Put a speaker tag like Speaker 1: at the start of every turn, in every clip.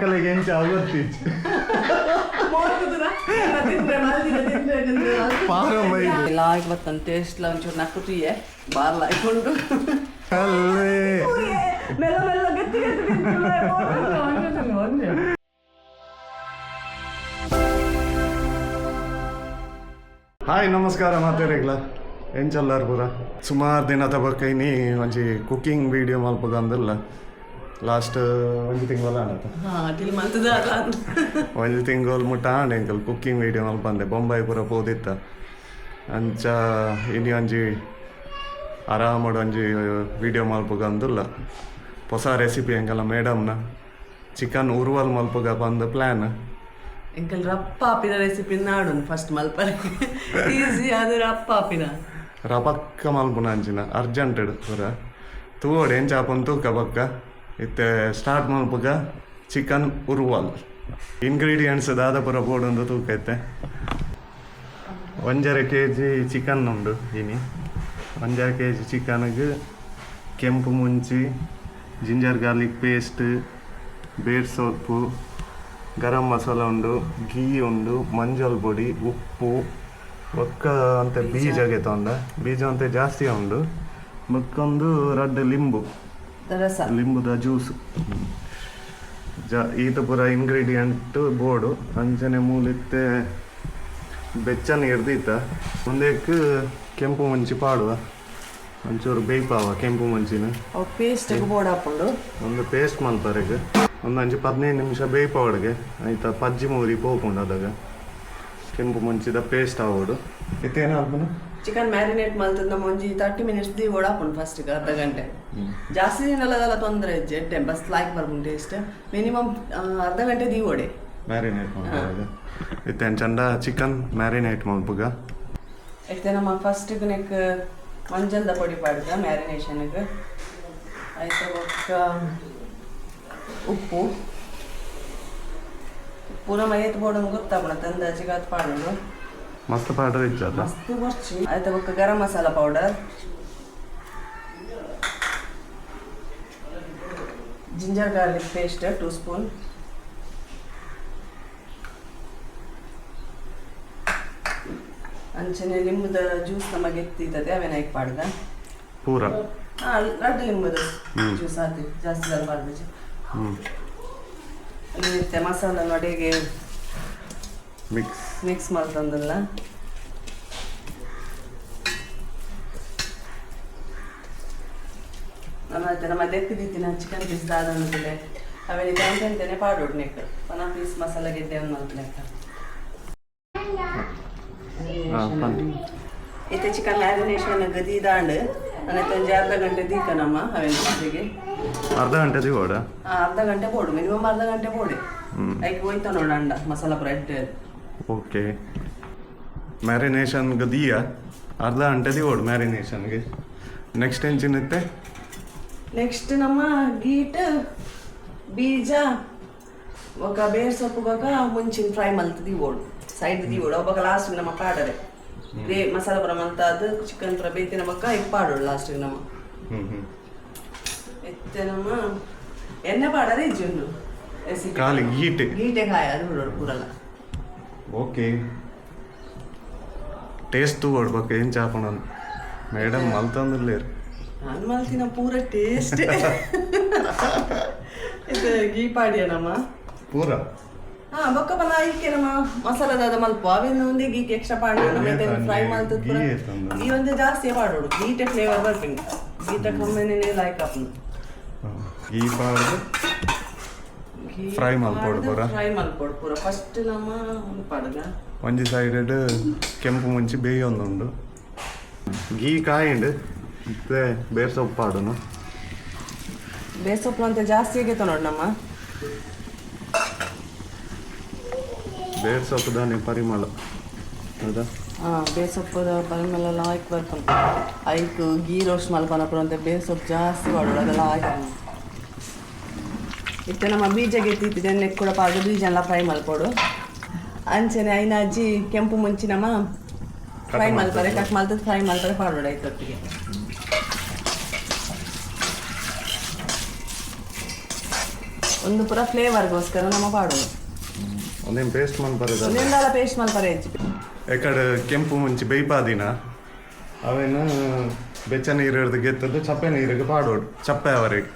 Speaker 1: ಕಲೆಗೆ ಎಂಚ
Speaker 2: ಗೊತ್ತಿತ್ತು
Speaker 1: ಹಾಯ್ ನಮಸ್ಕಾರ ಮಾತಾಡಿಗ್ಲ ಎಂಚಲ್ಲಾರ್ ಪೂರ ಸುಮಾರು ದಿನ ತಬಕೈನಿ ಒಂಜಿ ಕುಕ್ಕಿಂಗ್ ವೀಡಿಯೋ ಮಲ್ಪದಂದಿಲ್ಲ ಲಾಸ್ಟ್ ಒಂದು ತಿಂಗಳ ಒಂದು ತಿಂಗಳು ಮುಟ್ಟ ಆಂಡ್ ಅಂಕಲ್ ಕುಕ್ಕಿಂಗ್ ವೀಡಿಯೋ ನಲ್ಲಿ ಬಂದೆ. ಬೊಂಬೈ ಪೂರ ಪೋದಿತ್ತ ಅಂಚ ಇನ್ನಿ ಒಂಜಿ ಆರಾಮಾಡು ಒಂಜಿ ವೀಡಿಯೋ ಮಲ್ಪಗ ಅಂದುಲ್ಲ ಹೊಸ ರೆಸಿಪಿ ಅಂಕಲ್ಲ ಮೇಡಮ್ನ ಚಿಕನ್ ಉರ್ವಲ್ ಮಲ್ಪಗ ಬಂದ ಪ್ಲ್ಯಾನ್
Speaker 2: ಎಂಕಲ್ ರಪ್ಪ ಆಪಿನ ರೆಸಿಪಿ ನಾಡು ಫಸ್ಟ್ ಮಲ್ಪರ. ಈಸಿ ಅದು ರಪ್ಪ ಹಾಪಿನ
Speaker 1: ರಪಕ್ಕ ಮಲ್ಪುನ ಅಂಚಿನ ಅರ್ಜೆಂಟ್ ಪೂರ. ತೂವಡು ಎಂಚ ಚಾಪನ್ ತೂಕ ಪಕ್ಕ. ಇತ್ತೆ ಸ್ಟಾರ್ಟ್ ಮಲ್ಪಗ ಚಿಕನ್ ಉರ್ವಲ್. ಇಂಗ್ರೀಡಿಯೆಂಟ್ಸ್ ದಾದ ಪೂರ ಅಂತ ತೂಕ ಐತೆ ಒಂಜರ ಕೆ ಜಿ ಚಿಕನ್ ಉಂಡು ಇನಿ. ಒಂಜರ ಕೆ ಜಿ ಚಿಕನ್ಗೆ ಕೆಂಪು ಮುಂಚಿ ಜಿಂಜರ್ ಗಾರ್ಲಿಕ್ ಪೇಸ್ಟ್ ಬೇಡ್ ಸೊಪ್ಪು ಗರಂ ಮಸಾಲ ಉಂಡು ಗೀ ಉಂಡು, ಮಂಜಲ್ ಪುಡಿ, ಉಪ್ಪು, ಒಕ್ಕ ಅಂತ ಬೀಜಗೆ ತೊಂಡ ಬೀಜ ಅಂತ ಜಾಸ್ತಿ ಉಂಡು. ಮಕ್ಕೊಂದು ರಡ್ಡ್ ಲಿಂಬು.
Speaker 2: ರಸ.
Speaker 1: ಜ್ಯೂಸ್. ಜ ಈತ ಪೂರ ಇಂಗ್ರೀಡಿಯಂಟ್ ಬೋರ್ಡು ಅಂಜನೆ ಮೂಲಿತ್ತೆ ಬೆಚ್ಚನ ಎರ್ದಿತ್ತ ಮುಂದಕ್ಕೆ ಕೆಂಪು ಮಂಚಿ ಪಾಡುವ. ಒಂಚೂರು ಬೇಯ್ಪಾವ ಕೆಂಪು ಮಂಚಿನ.
Speaker 2: ಪೇಸ್ಟ್ ಬೋರ್ಡ್ ಹಾಕೊಂಡು.
Speaker 1: ಒಂದು ಪೇಸ್ಟ್ ಮಾಡ್ತಾರೆ ಈಗ ಒಂದು ಅಂಚು ಹದಿನೈದು ನಿಮಿಷ ಬೇಯ್ಪಾವಡ್ಗೆ ಆಯ್ತಾ ಪಜ್ಜಿ ಮೂರಿ ಪೋಕೊಂಡು ಅದಾಗ. ಕೆಂಪು ಮಂಚಿದ ಪೇಸ್ಟ್ ಆಗೋಡು ಇತ್ತೇನಾಗ್ಬೋದು
Speaker 2: ಚಿಕನ್ ಮ್ಯಾರಿನೇಟ್ ಮಾಡ್ತಿದ್ದ ಮುಂಜಿ ಒಂಜಿ ತರ್ಟಿ ಮಿನಿಟ್ಸ್ ದಿ ಓಡಾಕೊಂಡು ಫಸ್ಟ್ ಅರ್ಧ ಗಂಟೆ. ಜಾಸ್ತಿ ದಿನಲದಲ್ಲ ತೊಂದರೆ ಜಡ್ಡೆ ಬಸ್ ಲಾಯ್ಕ್ ಬರ್ಬೋದು ಟೇಸ್ಟ್ ಮಿನಿಮಮ್ ಅರ್ಧ ಗಂಟೆ ದಿ ಓಡೆ
Speaker 1: ಮ್ಯಾರಿನೇಟ್ ಮಾಡ್ಬೋದು. ಇತ್ತೆ ಚಂದ ಚಿಕನ್ ಮ್ಯಾರಿನೇಟ್ ಮಾಡ್ಬೋಗ?
Speaker 2: ಇತ್ತೆ ನಮ್ಮ ಫಸ್ಟಿಗೆ ನೆಕ್ ಮಂಜಲ್ದ ಪೊಡಿ ಪಾಡ್ದ ಮ್ಯಾರಿನೇಷನ್ಗೆ ಆಯ್ತು ಒಕ್ಕ ಉಪ್ಪು ಉಪ್ಪು. ನಮ್ಮ ಏತ್ ಬೋಡಂಗೆ ಗೊತ್ತಾಗ ತಂದ ಅದು ಪಾಡೋದು.
Speaker 1: મસ્ત ಪೌಡರ್
Speaker 2: જ જતો મસ્ત મસ્ત આ તો બક ગરમ મસાલા પાવડર 2 ಸ್ಪೂನ್ ಅಂಚನೆ ಲಿಂಬದ ಜ್ಯೂಸ್ ನಮಗೆ ಇತ್ತಿದೆ ಅವೇನ ಇಕ್ ಪಾಡ್ದ?
Speaker 1: ಪೂರ.
Speaker 2: ಹಾ ರಡ್ಡ ಲಿಂಬದ ಜ್ಯೂಸ್ ಆತಿ ಜಾಸ್ತಿ ಜನ ಮಾಡ್ಬೇಕು ಹ್ಮ್. ಮಸಾಲ ನಡೆಗೆ
Speaker 1: ಮಿಕ್ಸ್
Speaker 2: ಮಿಕ್ಸ್ ಮಾಡ್ತಂದಲ್ಲ ನಮ್ಮತ್ತೆ ನಮ್ಮ ದೆಪ್ಪಿದಿತ್ತಿನ ಚಿಕನ್ ಪೀಸ್ ದಾದಂದ್ರೆ ಅವೆಲ್ಲ ಕಂಟೆಂಟೇನೆ ಪಾಡೋಡು ನೆಕ್ ಪನ ಪೀಸ್ ಮಸಾಲ ಗೆಡ್ಡೆ ಒಂದು ಮಲ್ಪನೆಕ್ಕ
Speaker 1: ಹಾಂ ಪನ್
Speaker 2: ಇತ್ತೆ ಚಿಕನ್ ಮ್ಯಾರಿನೇಷನ್ ಗದಿ ದಾಂಡ್ ನನಗೆ ಒಂಜಿ ಅರ್ಧ ಗಂಟೆ ದೀಕ ನಮ್ಮ ಅವೆಲ್ಲ ಜೊತೆಗೆ
Speaker 1: ಅರ್ಧ ಗಂಟೆ ದಿಗೋಡ
Speaker 2: ಆ, ಅರ್ಧ ಗಂಟೆ ಬೋಡು ಮಿನಿಮಮ್ ಅರ್ಧ ಗಂಟೆ ಬೋಡೆ
Speaker 1: ಹ್ಮ್.
Speaker 2: ಐಕ್ ಹೋಯ್ತ ನೋಡ ಅಂಡ ಮಸಾಲ ಬ್ರೆಡ್
Speaker 1: ಓಕೆ. ಮ್ಯಾರಿನೇಷನ್ಗೆ ದೀಯ? ಅರ್ಧ ಗಂಟೆದಿ ಮ್ಯಾರಿನೇಷನ್ ಮ್ಯಾರಿನೇಷನ್ಗೆ ನೆಕ್ಸ್ಟ್ ಏನು ಚಿನ್ನತ್ತೆ
Speaker 2: ನೆಕ್ಸ್ಟ್ ನಮ್ಮ ಗೀಟ್ ಬೀಜ ಒಕ ಬೇರ್ ಸೊಪ್ಪು ಬೊಕ ಮುಂಚಿನ ಫ್ರೈ ಮಲ್ತದಿ ಓಡು ಸೈಡ್ ದಿ ಓಡು ಅವಾಗ ಲಾಸ್ಟ್ ನಮ್ಮ ಪಾಡರೆ. ಗ್ರೇ ಮಸಾಲ ಬರ ಅದು ಚಿಕನ್ ಫ್ರೈ ಬೇತಿ ನಮಕ್ಕ ಇಪ್ಪಾಡೋಡು ಲಾಸ್ಟ್ ನಮ್ಮ. ಎತ್ತೆ ನಮ್ಮ ಎಣ್ಣೆ ಪಾಡರೆ ಇಜ್ಜು
Speaker 1: ಕಾಲಿ ಗೀಟೆ
Speaker 2: ಗೀಟೆ ಕಾಯ ಅದು ಬಿಡೋಡು
Speaker 1: ಓಕೆ. ಟೇಸ್ಟ್ ಕೊಡ್ಬೇಕು ಏನು ಚಾಪಣ ಮೇಡಮ್ ಆನ್
Speaker 2: ನಾನು ಮಲ್ತಿನ ಪೂರ ಟೇಸ್ಟ್ ಇದು ಗೀ ಪಾಡಿಯ ನಮ್ಮ.
Speaker 1: ಪೂರ?
Speaker 2: ಹಾ ಬೊಕ್ಕ ಬಲ ಈಕೆ ನಮ್ಮ ಮಸಾಲದಾದ ಮಲ್ಪ. ಅವೇನು ಒಂದೇ ಗೀಕ್ ಎಕ್ಸ್ಟ್ರಾ ಪಾಡಿ ನಮ್ಮ ಫ್ರೈ ಮಲ್ತದ ಈ ಒಂದು ಜಾಸ್ತಿ ಮಾಡೋಡು ಗೀಟ ಫ್ಲೇವರ್ ಬರ್ತೀನಿ. ಗೀಟ ಕಮ್ಮಿನೇ ಲೈಕ್ ಅಪ್ನು
Speaker 1: ಈ ಪಾಡ್ದು ಫ್ರೈ ಮಲ್ಪೊಡು ಪೂರ?
Speaker 2: ಫ್ರೈ ಮಲ್ಪೊಡು ಪೂರ ಫಸ್ಟ್ ನಮ್ಮ ಒಂದು ಪಾಡದ
Speaker 1: ಒಂಜಿ ಸೈಡೆಡ್ ಕೆಂಪು ಮುಂಚಿ ಬೇಯೊಂದುಂಡು ಗೀ ಕಾಯಿಂಡ್ ಮತ್ತೆ ಬೇರ್ ಸೊಪ್ಪು ಪಾಡುನು
Speaker 2: ಸೊಪ್ಪು ಅಂತ ಜಾಸ್ತಿ ಆಗೈತ ನೋಡಿ ನಮ್ಮ.
Speaker 1: ಬೇರ್ ಸೊಪ್ಪುದಾನೆ ಪರಿಮಳ. ಹೌದಾ?
Speaker 2: ಹಾಂ ಬೇಸೊಪ್ಪದ ಪರಿಮಳ ಲಾಯ್ಕ್ ಬರ್ಕೊಂಡು. ಐಕ್ ಗೀ ರೋಸ್ಟ್ ಮಲ್ಪನಪ್ಪ ಅಂತ ಬೇಸೊಪ್ಪು ಜಾಸ್ತಿ ಮಾಡೋದು ಅದೆಲ್ಲ ಆಯ್ತು ಇತ್ತು ನಮ್ಮ ಬೀಜ ಗೆದ್ದಿತ್ತು ನೆಕ್ ಕೂಡ ಪಾಡು ಬೀಜ ಎಲ್ಲ ಫ್ರೈ ಮಾಡ್ಕೊಡು. ಅಂಚನೆ ಐನ ಅಜ್ಜಿ ಕೆಂಪು ಮುಂಚಿನ ನಮ್ಮ ಫ್ರೈ ಮಾಡ್ತಾರೆ ಕಟ್ ಮಾಡ್ತದೆ ಫ್ರೈ ಮಾಡ್ತಾರೆ ಪಾಡೋಡ ಐತೆ ಒಟ್ಟಿಗೆ. ಒಂದು ಪೂರ ಫ್ಲೇವರ್ಗೋಸ್ಕರ ನಮ್ಮ ಪಾಡೋದು
Speaker 1: ಒಂದೇನು ಪೇಸ್ಟ್ ಮಾಡಿ ಬರೋದಲ್ಲ
Speaker 2: ಒಂದೆಂದಾಲ ಪೇಸ್ಟ್ ಮಲ್ಪರೆ ಅಜ್ಜಿ.
Speaker 1: ಎಕಡೆ ಕೆಂಪು ಮುಂಚಿ ಬೇಯ್ಪಾದಿನ ಅವೇನು ಬೆಚ್ಚ ನೀರು ಹಿಡಿದು ಗೆತ್ತದ್ದು ಚಪ್ಪೆ ನೀರಿಗೆ ಪಾಡೋಡು ಚಪ್ಪೆ ಅವರಿಗೆ.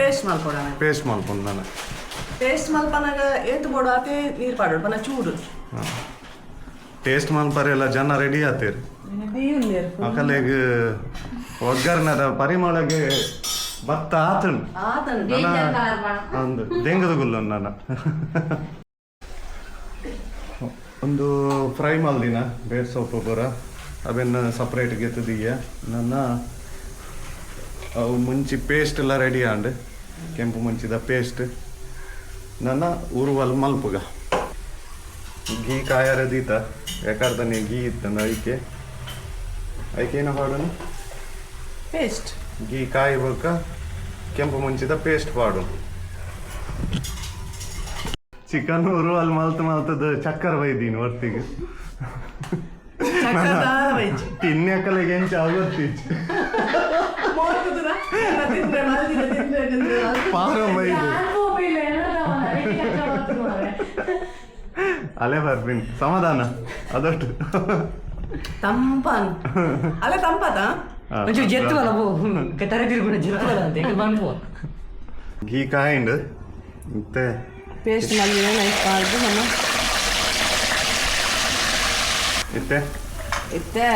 Speaker 2: ಪೇಸ್ಟ್ ಮಲ್ಕೊಡೋಣ
Speaker 1: ಪೇಸ್ಟ್ ಮಾಡ್ಕೊಂಡು ನಾನು.
Speaker 2: ಪೇಸ್ಟ್ ಮಲ್ಪನಾಗ ಏತು ಬೋಡು ಆತೆ ನೀರು ಪಾಡೋಡು ಪನ ಚೂಡು.
Speaker 1: ಟೇಸ್ಟ್ ಜನ ರೆಡಿ ಆತೀರಿ.
Speaker 2: ಬೇಯು ನೀರು
Speaker 1: ಮಕ್ಕಳಿಗೆ ಒಗ್ಗರಣದ ಪರಿಮಳಗೆ ಭತ್ತ ಆತನು. ಒಂದು ದೆಂಗದ ಗುಲ್ಲು ನಾನು. ಒಂದು ಫ್ರೈ ಮಲ್ದಿನ ಬೇರ್ ಸೊಪ್ಪು ಬರ ಅವೆನ್ನ ಸಪ್ರೇಟ್ ಗೆತ್ತದೀಯ ನನ್ನ ಅವು ಮುಂಚಿ ಪೇಸ್ಟ್ ಎಲ್ಲ ರೆಡಿ ಆಂಡ್ ಕೆಂಪು ಮುಂಚಿದ ಪೇಸ್ಟ್ ನನ್ನ ಉರುವಲ್ ಮಲ್ಪುಗ. ಗೀ ಕಾಯರದೀತ ಯಾಕಾರ್ದನೆ ಗೀ ಇತ್ತಂದ ಐಕೆ. ಐಕೆ ಏನು ಹಾಡೋನು
Speaker 2: ಪೇಸ್ಟ್
Speaker 1: ಗೀ ಕಾಯಬೇಕ ಕೆಂಪು ಮುಂಚಿದ ಪೇಸ್ಟ್ ಪಾಡು. ಚಿಕನ್ ಉರುವಲ್ ಮಲ್ತ ಮಲ್ತು ಮಲ್ತದ ಚಕ್ಕರ್ ಬೈದೀನಿ ಹೊರ್ತಿಗೆ ತಿನ್ನಕಲೆಗೆ ಎಂಚ ಆಗೋತ್ತೀಚ್ ಅಲೆ ಬರ್ತೀನಿ ಸಮಾಧಾನ ಅದಷ್ಟು.
Speaker 2: ತಂಪಾನ್. ಅಲೆ
Speaker 1: ತಂಪಾತ?
Speaker 3: ಒಂಚೂರು ಜೆತ್ತುವಲ್ಲ ಬೋ. ತರ ತಿರ್ಗುಣ ಜೆತ್ತುವಲ್ಲ ಅಂತ ಈಗ ಬಂದ್ಪೋ
Speaker 1: ಗೀ ಕಾಯಿಂಡ್ ಮತ್ತೆ?
Speaker 2: ಪೇಸ್ಟ್ ಮಾಡಿ ನೈಸ್ ಮಾಡ್ದು ನಮ್ಮ
Speaker 1: ಇತ್ತೆ
Speaker 2: ಇತ್ತೆ?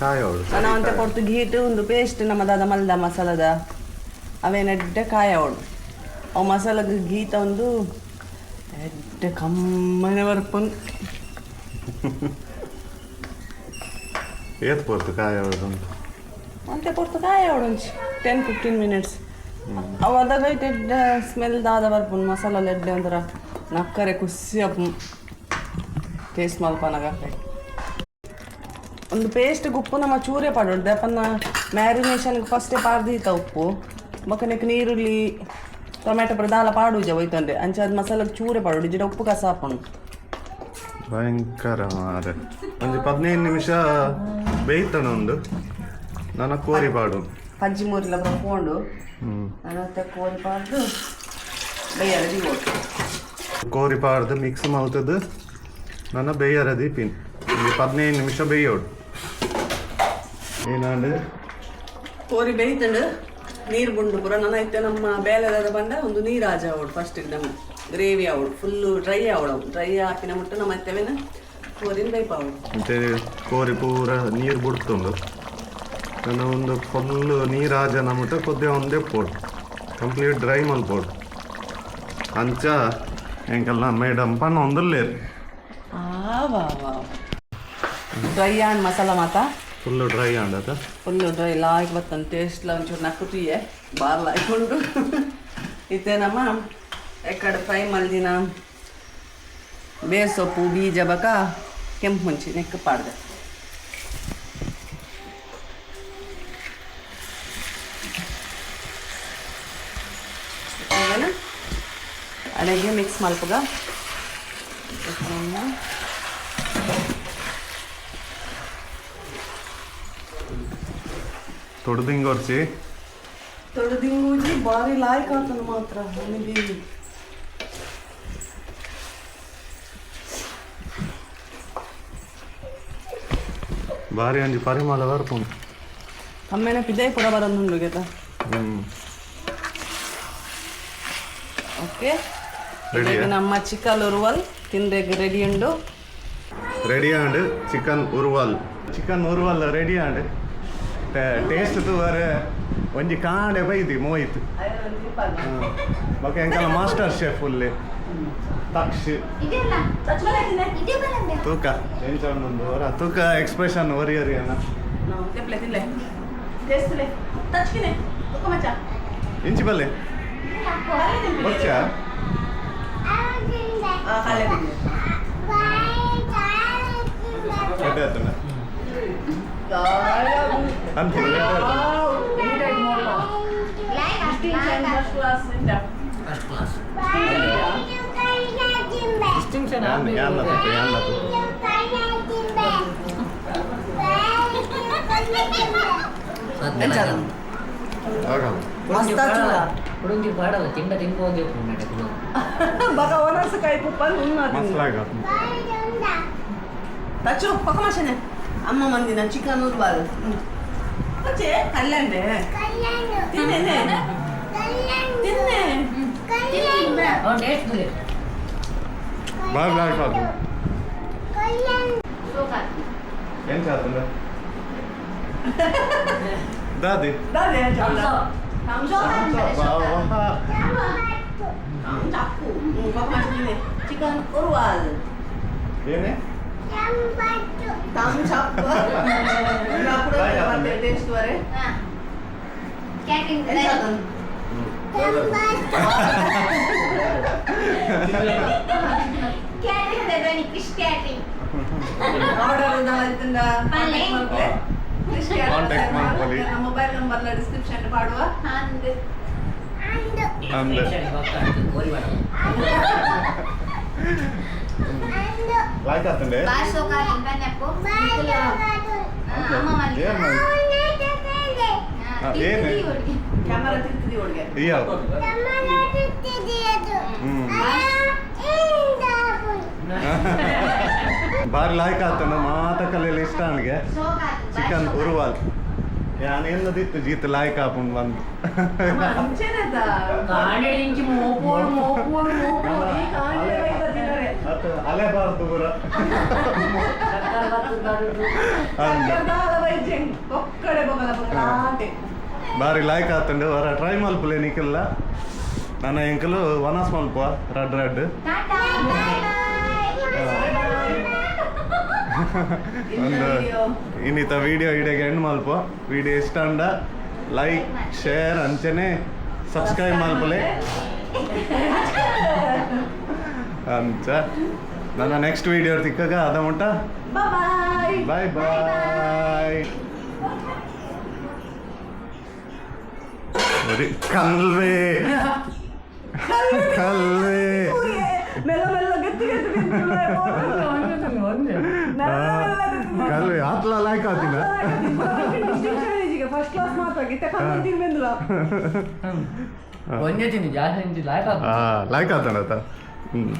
Speaker 1: ಕಾಯೋಳು
Speaker 2: ನಾನು ಅಂತ ಕೊಡ್ತು ಗೀಟು ಒಂದು ಪೇಸ್ಟ್ ನಮ್ಮದಾದ ಮಲ್ದ ಮಸಾಲದ. ಅವೇನೆಡ್ಡೆ ಕಾಯ ಅವಳು. ಅವು ಮಸಾಲದ ಗೀತ ಒಂದು ಎಡ್ಡೆ ಕಮ್ಮನೆ ಬರ್ಪನ್.
Speaker 1: ಏತ್ ಪೋರ್ತು ಕಾಯೋಳು ಅಂತ?
Speaker 2: ಅಂತೆ ಕೊಡ್ತು ಕಾಯ ಅವಳು ಒಂಚಿ ಟೆನ್ ಫಿಫ್ಟೀನ್ ಮಿನಿಟ್ಸ್ ಅವಾಗ ಎಡ್ಡ ಸ್ಮೆಲ್ ದಾದ ಬರ್ಪನ್. ಮಸಾಲ ಎಡ್ಡೆ ಒಂಥರ ನಕ್ಕರೆ ಖುಷಿ ಅಪ್ಪ ಟೇಸ್ಟ್ ಮಲ್ಪನಾಗ ಒಂದು ಪೇಸ್ಟ್ ಉಪ್ಪು ನಮ್ಮ ಚೂರೇ ಪಾಡೋಡು ದಪ್ಪನ ಮ್ಯಾರಿನೇಷನ್ಗೆ ಫಸ್ಟೇ ಪಾಡ್ದೀತ ಉಪ್ಪು. ಮಕ್ಕನಕ್ಕೆ ನೀರುಳ್ಳಿ ಟೊಮೆಟೊ ಪುರ ದಾಲ ಪಾಡುಜ ಹೋಯ್ತಂದ್ರೆ ಅಂಚೆ ಅದು ಮಸಾಲೆಗೆ ಚೂರೇ ಪಾಡೋಡು ಜಿಡ ಉಪ್ಪು ಕಸ ಹಾಕೊಂಡು
Speaker 1: ಭಯಂಕರ ಮಾರೆ ಒಂದು ಹದಿನೈದು ನಿಮಿಷ ಬೇಯ್ತಾನ ಒಂದು. ನನ್ನ ಕೋರಿ ಪಾಡು.
Speaker 2: ಪಜ್ಜಿ ಮೂರಿಲ್ಲ ಬರ್ಕೊಂಡು ಮತ್ತೆ ಕೋರಿ ಪಾಡ್ದು ಬೇಯರದಿ
Speaker 1: ಕೋರಿ ಪಾಡ್ದು ಮಿಕ್ಸ್ ಮಾಡ್ತದ್ದು ನನ್ನ ಬೇಯರದಿ ಪಿನ್. ಒಂದು ಹದಿನೈದು ನಿಮಿಷ ಬೇಯೋಡು. ಏನಾಂಡು
Speaker 2: ಕೋರಿ ಬೇಯ್ತಂಡು ನೀರು ಬುಂಡು ಪುರ. ನನ್ನ ಐತೆ ನಮ್ಮ ಬೇಲೆದ ಬಂಡ ಒಂದು ನೀರು ಆಜ ಅವಳು ಫಸ್ಟ್ ನಮ್ಮ ಗ್ರೇವಿ ಅವಳು ಫುಲ್ಲು ಡ್ರೈ ಅವಳು ಡ್ರೈ ಹಾಕಿನ ಮುಟ್ಟು ನಮ್ಮ ಐತೆವೇನ ಕೋರಿನ ಬೇಯ್ಪ ಅವಳು.
Speaker 1: ಮತ್ತೆ ಕೋರಿ ಪೂರ ನೀರು ಬಿಡ್ತುಂಡು. ನನ್ನ ಒಂದು ಫುಲ್ ನೀರಾಜ ಮುಟ್ಟ ಕೊದ್ದೆ ಒಂದೇ ಪೋಡು. ಕಂಪ್ಲೀಟ್ ಡ್ರೈ ಮಲ್ಪೋಡು ಅಂಚ ಎಂಕಲ್ಲ ಮೇಡಮ್ ಪಣ್ಣ ಒಂದಲ್ಲೇರು.
Speaker 2: ಡ್ರೈ ಆನ್ ಮಸಾಲ ಮಾತಾ?
Speaker 1: ಫುಲ್ಲು ಡ್ರೈ ಆಂಡದ
Speaker 2: ಫುಲ್ಲು ಡ್ರೈ ಲಾಯ್ಕ್ ಟೇಸ್ಟ್ ಟೇಸ್ಟ್ಲ ಒಂಚೂರು ನಕ್ಕುತಿಯೆ ಬಾರ್ ಲಾಯ್ಕೊಂಡು ಇತ್ತೆ ನಮ್ಮ ಎಕಡೆ ಫ್ರೈ ಮಲ್ದಿನ ಬೇಸೊಪ್ಪು ಸೊಪ್ಪು ಬೀಜ, ಬಕ, ಕೆಂಪು ಮುಂಚಿ ನೆಕ್ ಪಾಡ್ದೆ. ಅಡಿಗೆ ಮಿಕ್ಸ್ ಮಲ್ಪಗ
Speaker 1: ತೊಡ್ದಿಂಗೊರ್ಸಿ
Speaker 2: ತೊಡೆದಿಂಗೂಜಿ ಬಾರಿ ಲಾಯ್ಕ್ ಆತನ ಮಾತ್ರ ನನಗೆ.
Speaker 1: ಭಾರಿ ಅಂಜಿ ಪರಿಮಳ ಬರ್ಪುಂಡು
Speaker 2: ಅಮ್ಮೆನ ಪಿದೆ ಕೂಡ ಬರೊಂದುಂಡು ಗೆತ. ಓಕೆ. ನಮ್ಮ ಚಿಕನ್ ಉರುವಲ್ ತಿಂದೆಗ್ ರೆಡಿ ಉಂಡು.
Speaker 1: ರೆಡಿ ಆಂಡ್ ಚಿಕನ್ ಉರ್ವಲ್. ಚಿಕನ್ ಉರ್ವಲ್ ರೆಡಿ ಆಂಡ್ ಟೇಸ್ಟ್ ತೂವರೆ ಒಂಜಿ ಕಾಂಡೆ ಬೈದಿ ಮೋಯ್ತು. ಬೊಕ ಎಂಕಲ ಮಾಸ್ಟರ್ ಶೆಫ್ ಉಲ್ಲೆ. ತಕ್ಷಿ ತೂಕ. ಎಂಚೊಂದು ವರ. ತೂಕ ಎಕ್ಸ್ಪ್ರೆಷನ್ ಒರಿಯರಿ ಅನ್ನ ಇಂಚಿ ಬಲ್ಲೆ. ಬಚ್ಚ
Speaker 2: ಆ ಕಾಲೇ
Speaker 3: Tam televizyon. ഞാൻ ഞാൻ നടക്കും ഞാൻ നടക്കും
Speaker 2: ಹುಡುಗಿ ಬಾಡವ ತಿಂಡ ತಿನ್ಬೋದು
Speaker 1: ಬಗ
Speaker 2: ಒಣಸಕಾಯಿ
Speaker 1: ಪುಪ್ಪ
Speaker 2: ಉಣ್ಣ ಮಸ್ಲಾಗ ತಚ್ಚು ಪಕ್ಕ ಮಾಸನೆ అమ్మ మందిన చికెన్ ఉర్వాలు వచ్చే కళ్ళండి తిన్నే
Speaker 3: తిన్నే
Speaker 1: బాగా కాదు ఏం కాదు దాది
Speaker 2: దాది చికెన్ ఉర్వాల్
Speaker 1: ఏమే
Speaker 4: thumbs up you approve
Speaker 2: the one
Speaker 4: that
Speaker 1: is were
Speaker 2: catting the thumbs up
Speaker 4: catting
Speaker 1: the
Speaker 3: one fish
Speaker 1: catting order
Speaker 4: ഉണ്ടാവുന്ന പല്ലേ ഫിഷ് കാറ്റിംഗ് മൊബൈൽ
Speaker 1: നമ്പറിലെ ഡിസ്ക്രിപ്ഷനിൽ പാടുക ആൻഡ്
Speaker 2: ആൻഡ് ആൻഡ് ಒಳಗೆ
Speaker 1: ಇಯ್ಯ ಬಾರಿ ಲಾಯ್ಕ್ ಆಗ್ತಾನ ಮಾತ ಕಲೆಯಲ್ಲಿ ಇಷ್ಟ ಅವನಿಗೆ ಚಿಕನ್ ಉರುವಾಲ್. ಯಾನ್ ಏನದಿತ್ತು ಜೀತ್ ಲಾಯ್ಕ್ ಹಾಕೊಂಡು ಬಂದು.
Speaker 2: ಅಂಚೆನೆದ. ಇವತ್ತು ಅಲೆಬಾರ್ದು ಊರ.
Speaker 1: ಬಾರಿ ಲಾಯ್ಕ್ ಆತಂಡು. ವರ ಟ್ರೈ ಮಲ್ಪುಲೆ ನಿಕ್ಕಿಲ್ಲ ನನ್ನ ಎಂಕಲು ವನಸ್ ಮಲ್ಪ ರಡ್ ರಡ್ ಒಂದು ಇನ್ನಿತ ವಿಡಿಯೋ ಇಡಗೆ ಎಂಡ್ ಮಲ್ಪ ವಿಡಿಯೋ ಇಷ್ಟ ಅಂಡ? ಲೈಕ್ ಶೇರ್ ಅಂಚನೆ. ಸಬ್ಸ್ಕ್ರೈಬ್ ಮಲ್ಪಲೆ ಅಂತ. ನನ್ನ ನೆಕ್ಸ್ಟ್ ವಿಡಿಯೋ ತಿಕ್ಕಾಗ ಅದ ಉಂಟ.
Speaker 2: ಬಾಯ್
Speaker 1: ಬಾಯ್ ഒരു കൽവേ കൽവേ ಕಲ್ವೇ ಆತ್ಲ ಲೈಕ್ ಆತಿನ?
Speaker 2: ಫಸ್ಟ್ ಕ್ಲಾಸ್ ಮಾತಾಗಿ
Speaker 1: ಆತ? ಹ್ಮ್.